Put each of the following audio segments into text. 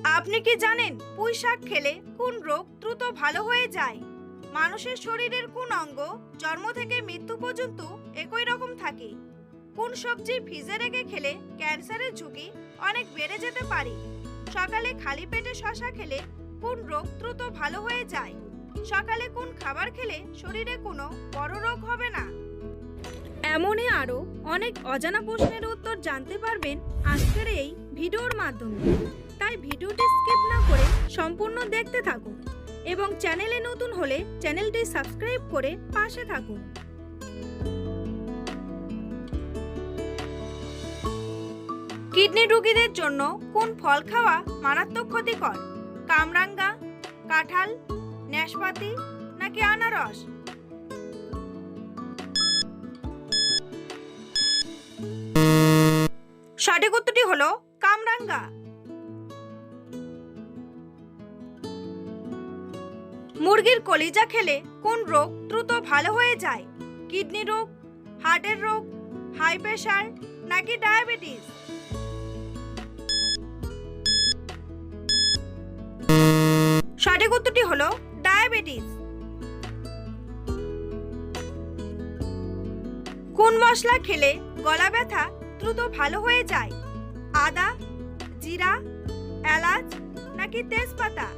আপনি কি জানেন পুঁই শাক খেলে কোন রোগ দ্রুত ভালো হয়ে যায়? মানুষের শরীরের কোন অঙ্গ জন্ম থেকে মৃত্যু পর্যন্ত একই রকম থাকে। কোন সবজি ফ্রিজে রেখে খেলে ক্যান্সারের ঝুঁকি অনেক বেড়ে যেতে পারে। সকালে খালি পেটে শশা খেলে কোন রোগ দ্রুত ভালো হয়ে যায়? সকালে কোন খাবার খেলে শরীরে কোনো বড় রোগ হবে না? এমনই আরও অনেক অজানা প্রশ্নের উত্তর জানতে পারবেন আজকের এই ভিডিওর মাধ্যমে। তাই ভিডিওটি স্কিপ না করে সম্পূর্ণ দেখতে থাকুন এবং চ্যানেলে নতুন হলে চ্যানেলটি সাবস্ক্রাইব করে পাশে থাকুন। কিডনি রোগীদের জন্য কোন ফল খাওয়া মারাত্মক ক্ষতিকর? কামরাঙ্গা, কাঁঠাল নাশপাতি নাকি আনারস? সঠিক উত্তরটি হলো কামরাঙ্গা। মুরগির কলিজা খেলে কোন রোগ দ্রুত ভালো হয়ে যায়? কিডনি রোগ, হার্টের রোগ, হাই প্রেশার নাকি ডায়াবেটিস? সঠিক উত্তরটি হলো ডায়াবেটিস। কোন মশলা খেলে গলা ব্যথা দ্রুত ভালো হয়ে যায়। আদা, জিরা, এলাচ নাকি তেজপাতা?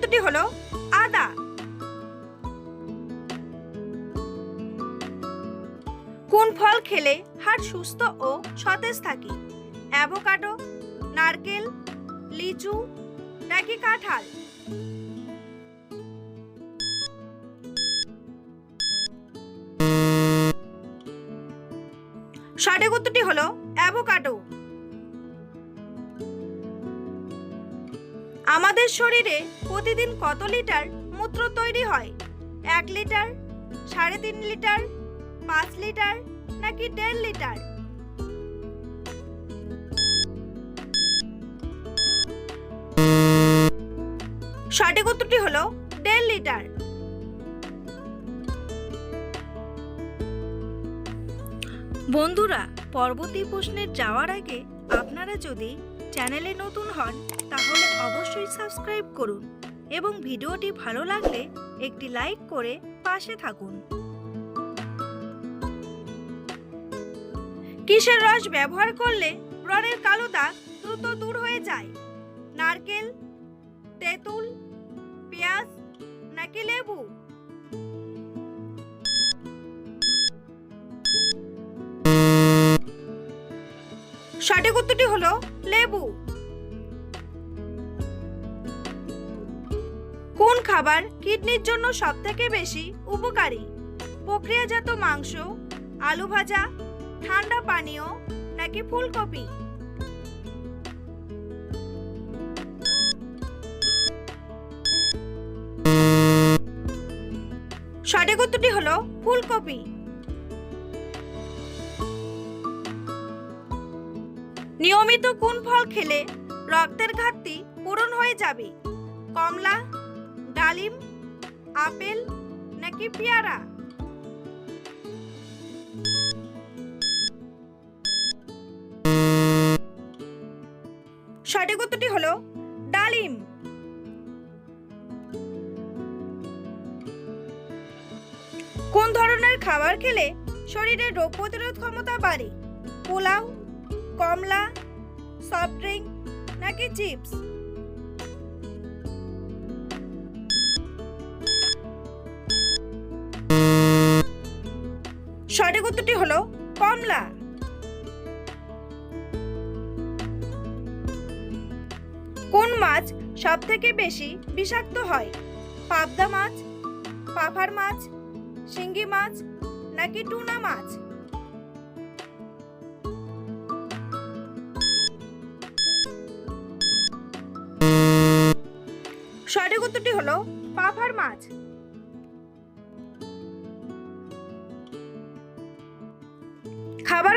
উত্তরটি হলো আদা। কোন ফল খেলে হাড় সুস্থ ও সতেজ থাকে? অ্যাভোকাডো, নারকেল, লিচু নাকি কাঁঠাল? সঠিক উত্তরটি হলো অ্যাভোকাডো। আমাদের শরীরে প্রতিদিন কত লিটার মূত্র তৈরি হয়? এক লিটার, সাড়ে তিন লিটার, পাঁচ লিটার নাকি দেড় লিটার? সঠিক উত্তরটি হলো দেড় লিটার। বন্ধুরা, পরবর্তী প্রশ্নের যাওয়ার আগে আপনারা যদি চ্যানেলে নতুন হন তাহলে অবশ্যই সাবস্ক্রাইব করুন এবং ভিডিওটি ভালো লাগলে একটি লাইক করে পাশে থাকুন। কিসের রস ব্যবহার করলে ব্রণের কালো দাগ দ্রুত দূর হয়ে যায়? নারকেল, তেঁতুল, পেঁয়াজ নাকি লেবু? সঠিক উত্তরটি হলো লেবু। খাবার কিডনির জন্য সবথেকে বেশি উপকারী। প্রক্রিয়াজাত মাংস, আলু ভাজা, ঠান্ডা পানীয় নাকি ফুলকপি? সঠিক উত্তরটি হলো ফুলকপি। নিয়মিত কোন ফল খেলে রক্তের ঘাটতি পূরণ হয়ে যাবে? কমলা ডালিম, আপেল নাকি পেয়ারা? সঠিক উত্তরটি হলো ডালিম। কোন ধরনের খাবার খেলে শরীরের রোগ প্রতিরোধ ক্ষমতা বাড়ে? পোলাও, কমলা, সফট ড্রিঙ্ক নাকি চিপস? সঠিক উত্তরটি হলো কমলা। কোন মাছ সব থেকে বেশি বিষাক্ত হয়? পাবদা মাছ, পাফার মাছ, শিঙ্গি মাছ, নাকি টুনা মাছ? সঠিক উত্তরটি হলো পাফার মাছ।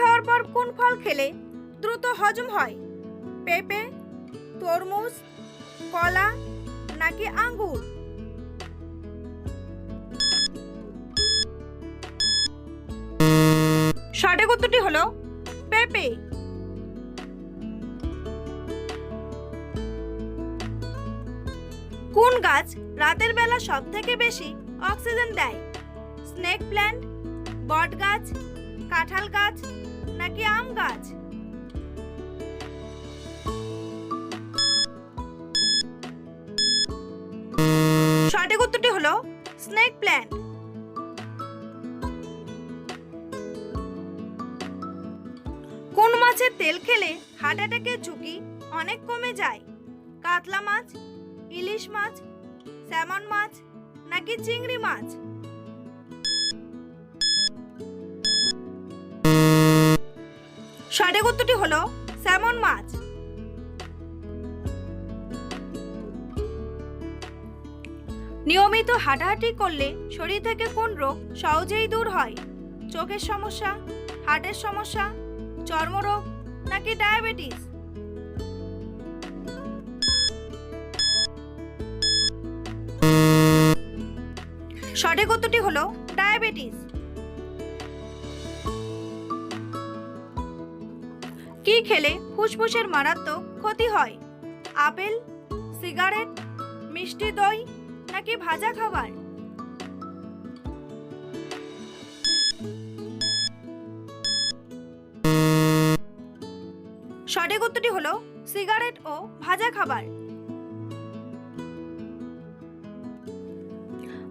খাওয়ার পর কোন ফল খেলে? দ্রুত হজম হয়। পেঁপে, তরমুজ, কলা নাকি আঙ্গুর? সঠিক উত্তরটি হলো পেঁপে। কোন গাছ রাতের বেলা সব থেকে বেশি অক্সিজেন দেয়? স্নেক প্ল্যান্ট বট গাছ কাঁঠাল গাছ নাকি আম গাছ? সঠিক উত্তরটি হলো স্নেক প্ল্যান্ট। কোন মাছের তেল খেলে হার্ট অ্যাটাকের ঝুঁকি অনেক কমে যায়? কাতলা মাছ, ইলিশ মাছ, স্যামন মাছ নাকি চিংড়ি মাছ? সঠিক উত্তরটি হলো স্যামন মাছ। নিয়মিত হাঁটাহাঁটি করলে শরীর থেকে কোন রোগ সহজেই দূর হয়? চোখের সমস্যা, হার্টের সমস্যা, চর্মরোগ, নাকি ডায়াবেটিস? সঠিক উত্তরটি হলো ডায়াবেটিস। খেলে ফুসফুসের মারাত্মক ক্ষতি হয়। আপেল, সিগারেট, মিষ্টি দই নাকি ভাজা খাবার? সঠিক উত্তরটি হলো সিগারেট ও ভাজা খাবার।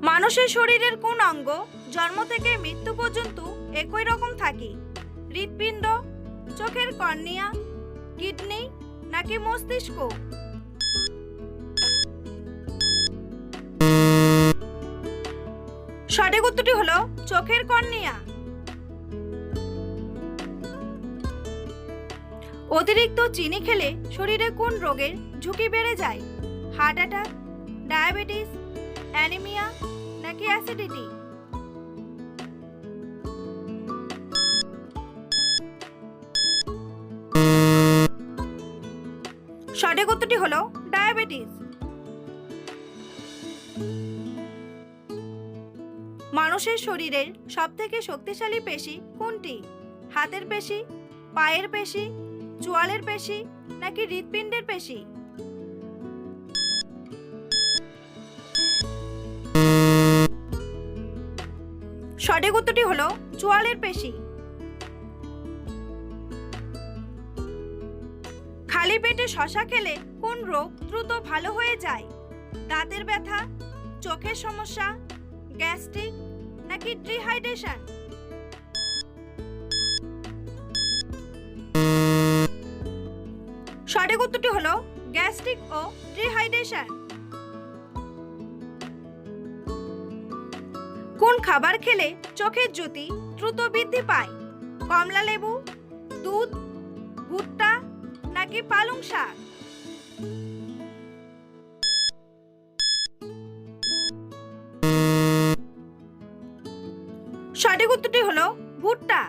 মানুষের শরীরের কোন অঙ্গ জন্ম থেকে মৃত্যু পর্যন্ত একই রকম থাকে। হৃৎপিণ্ড চোখের কর্নিয়া, কিডনি নাকি মস্তিষ্ক? সঠিক উত্তরটি হলো চোখের কর্নিয়া। অতিরিক্ত চিনি খেলে শরীরে কোন রোগের ঝুঁকি বেড়ে যায়? হার্ট অ্যাটাক, ডায়াবেটিস, অ্যানিমিয়া নাকি অ্যাসিডিটি? সঠিক উত্তরটি হলো ডায়াবেটিস। মানুষের শরীরের সবথেকে শক্তিশালী পেশি কোনটি? হাতের পেশি, পায়ের পেশি, চোয়ালের পেশি, নাকি হৃৎপিণ্ডের পেশি? সঠিক উত্তরটি হলো চোয়ালের পেশি। খালি পেটে শশা খেলে কোন রোগ দ্রুত ভালো হয়ে যায়? দাঁতের ব্যথা, চোখের সমস্যা, গ্যাস্ট্রিক নাকি ডিহাইড্রেশন? সঠিক উত্তরটি হলো গ্যাস্ট্রিক ও ডিহাইড্রেশন। কোন খাবার খেলে চোখের জ্যোতি দ্রুত বৃদ্ধি পায়? কমলা লেবু, দুধ, ভুট্টা নাকি পালং শাক? সঠিক উত্তরটি হলো ভুট্টা।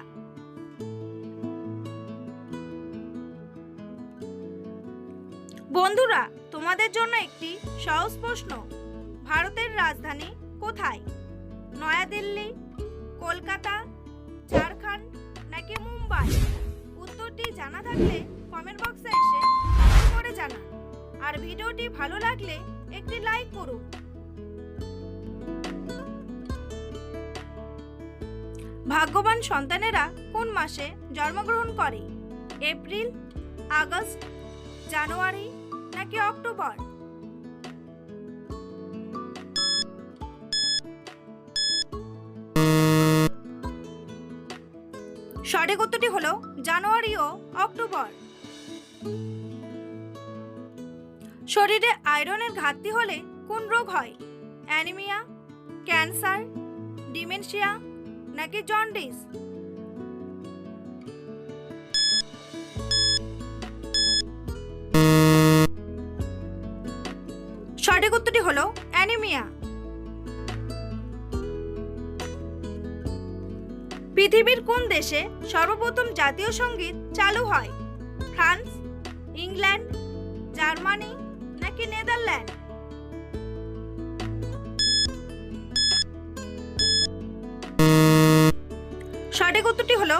বন্ধুরা, তোমাদের জন্য একটি সহজ প্রশ্ন। ভারতের রাজধানী কোথায়? নয়াদিল্লি, কলকাতা, ঝাড়খণ্ড নাকি মুম্বাই? উত্তরটি জানা থাকলে কমেন্ট বক্সে এসে করে জানান। আর ভিডিওটি ভালো লাগলে একটি লাইক করুন। ভাগ্যবান সন্তানেরা কোন মাসে জন্মগ্রহণ করে? এপ্রিল, আগস্ট, জানুয়ারি নাকি অক্টোবর? সঠিক উত্তরটি হলো জানুয়ারি ও অক্টোবর। শরীরে আয়রনের ঘাটতি হলে কোন রোগ হয়? অ্যানিমিয়া, ক্যান্সার, ডিমেনশিয়া নাকি জন্ডিস? সঠিক উত্তরটি হলো অ্যানিমিয়া। পৃথিবীর কোন দেশে সর্বপ্রথম জাতীয় সংগীত চালু হয়? ফ্রান্স, ইংল্যান্ড, জার্মানি নাকি নেদারল্যান্ড? সঠিক উত্তরটি হলো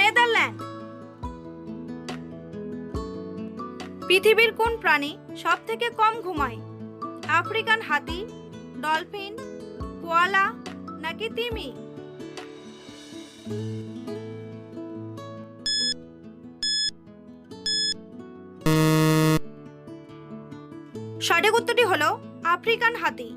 নেদারল্যান্ড। পৃথিবীর কোন প্রাণী সব থেকে কম ঘুমায়? আফ্রিকান হাতি, ডলফিন, কোয়ালা নাকি তিমি? সঠিক উত্তরটি হলো আফ্রিকান হাতি।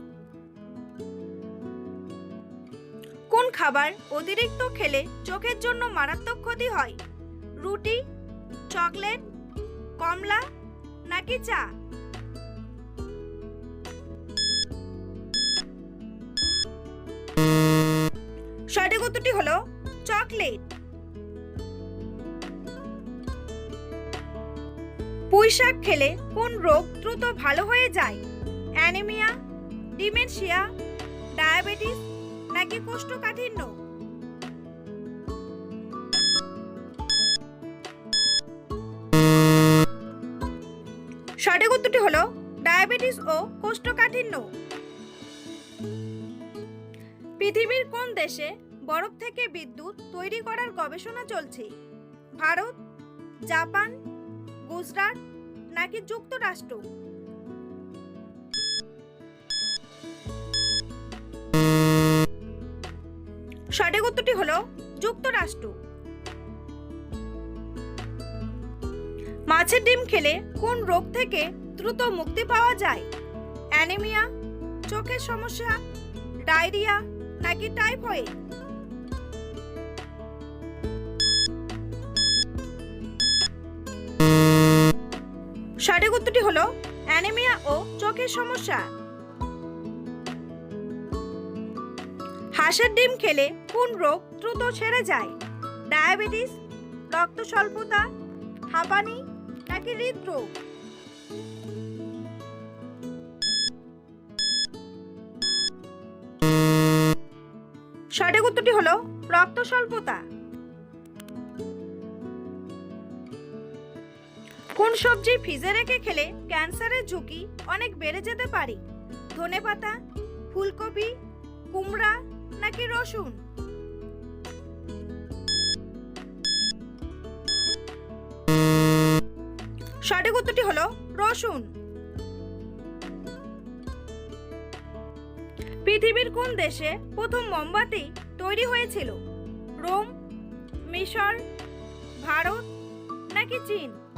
কোন খাবার অতিরিক্ত খেলে চোখের জন্য মারাত্মক ক্ষতি হয়? রুটি, চকলেট, কমলা নাকি চা? সঠিক উত্তরটি হলো চকলেট। পুঁইশাক খেলে কোন রোগ দ্রুত ভালো হয়ে যায়? অ্যানিমিয়া, ডিমেনশিয়া, ডায়াবেটিস নাকি কোষ্ঠকাঠিন্য? সঠিক উত্তরটি হলো ডায়াবেটিস ও কোষ্ঠকাঠিন্য। পৃথিবীর কোন দেশে বরফ থেকে বিদ্যুৎ তৈরি করার গবেষণা চলছে। ভারত, জাপান, গুজরাট নাকি যুক্তরাষ্ট্র? সঠিক উত্তরটি হলো যুক্তরাষ্ট্র। মাছের ডিম খেলে কোন রোগ থেকে দ্রুত মুক্তি পাওয়া যায়? অ্যানিমিয়া, চোখের সমস্যা, ডায়রিয়া নাকি টাইফয়েড? সঠিক উত্তরটি হলো অ্যানিমিয়া ও চোখের সমস্যা। হাঁসের ডিম খেলে কোন রোগ দ্রুত সেরে যায়? ডায়াবেটিস রক্ত স্বল্পতা হাঁপানি নাকি হৃদরোগ? সঠিক উত্তরটি হলো রক্ত স্বল্পতা কোন সবজি ফ্রিজে রেখে খেলে ক্যান্সারের ঝুঁকি অনেক বেড়ে যেতে পারে? ধনেপাতা ফুলকপি, কুমড়া নাকি রসুন? সঠিক উত্তরটি হলো রসুন। পৃথিবীর কোন দেশে প্রথম মোমবাতি তৈরি হয়েছিল? রোম, মিশর, ভারত নাকি চীন?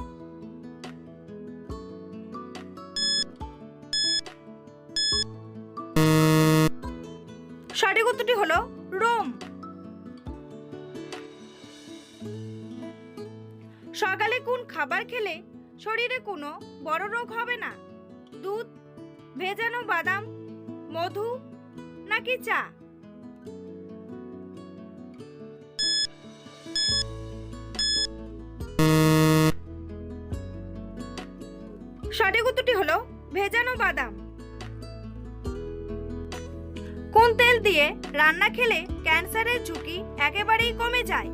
সঠিক উত্তরটি হলো রোম। সকালে কোন খাবার খেলে শরীরে কোনো বড় রোগ হবে না? দুধ, ভেজানো বাদাম, মধু নাকি চা? সঠিক উত্তরটি হলো ভেজানো বাদাম। তেল দিয়ে রান্না খেলে ক্যান্সারের ঝুঁকি একেবারেই কমে যায়।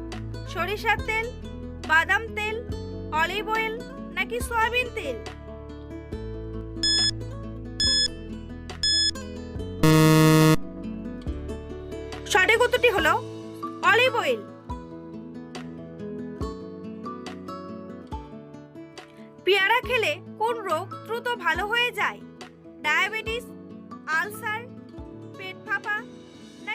সরিষার তেল, বাদাম তেল, অলিভ অয়েল নাকি সয়াবিন তেল? সঠিক উত্তরটি হলো অলিভ অয়েল। পেয়ারা খেলে কোন রোগ দ্রুত ভালো হয়ে যায়? Diabetes, ulcer